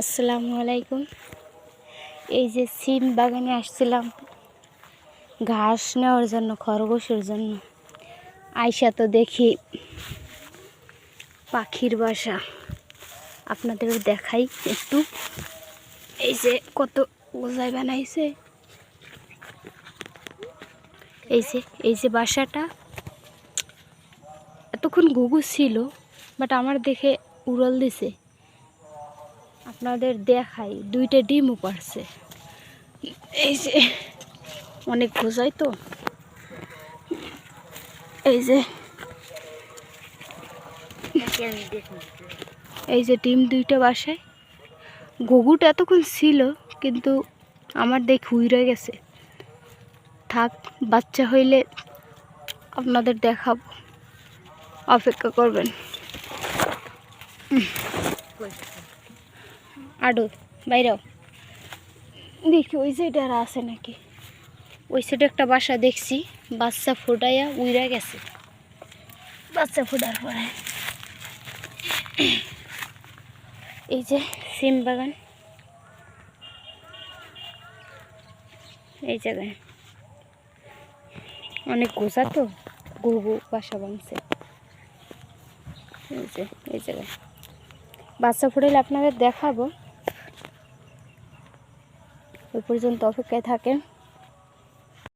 আসসালামু আলাইকুম। এই যে সিম বাগানে আসছিলাম। ঘাস নেওয়ার জন্য, খরগোশের জন্য। আইসা তো দেখি পাখির বাসা। আপনাদের দেখাই একটু। এই যে কত গোজাই বানাইছে। এই যে এই যে বাসাটা। এতক্ষণ গুগু ছিল বাট আমার দেখে উড়ল দিছে। আপনাদের দেখাই, দুইটা ডিমও পারছে। এই যে, অনেক খোঁজাই তো। এই যে এই যে ডিম দুইটা বাসায়। ঘুঘুটা এতক্ষণ ছিল, কিন্তু আমার দেখে উইরে গেছে। থাক, বাচ্চা হইলে আপনাদের দেখাবো। অপেক্ষা করবেন। আডো বাইরেও। দেখি ওই সাইডে আর আছে নাকি? ওই সাইডে একটা বাসা দেখছি বাচ্চা ফোটাইয়া উইরা গেছে। বাচ্চা ফোটার পরে। এই যে সিম বাগান। এই জায়গায়। অনেক গোসা তো ঘুঘু বাসা বানছে এই যে এই জায়গায়। বাচ্চা ফুটাইলে আপনাদের দেখাবো। ওই পর্যন্ত অপেক্ষায় থাকেন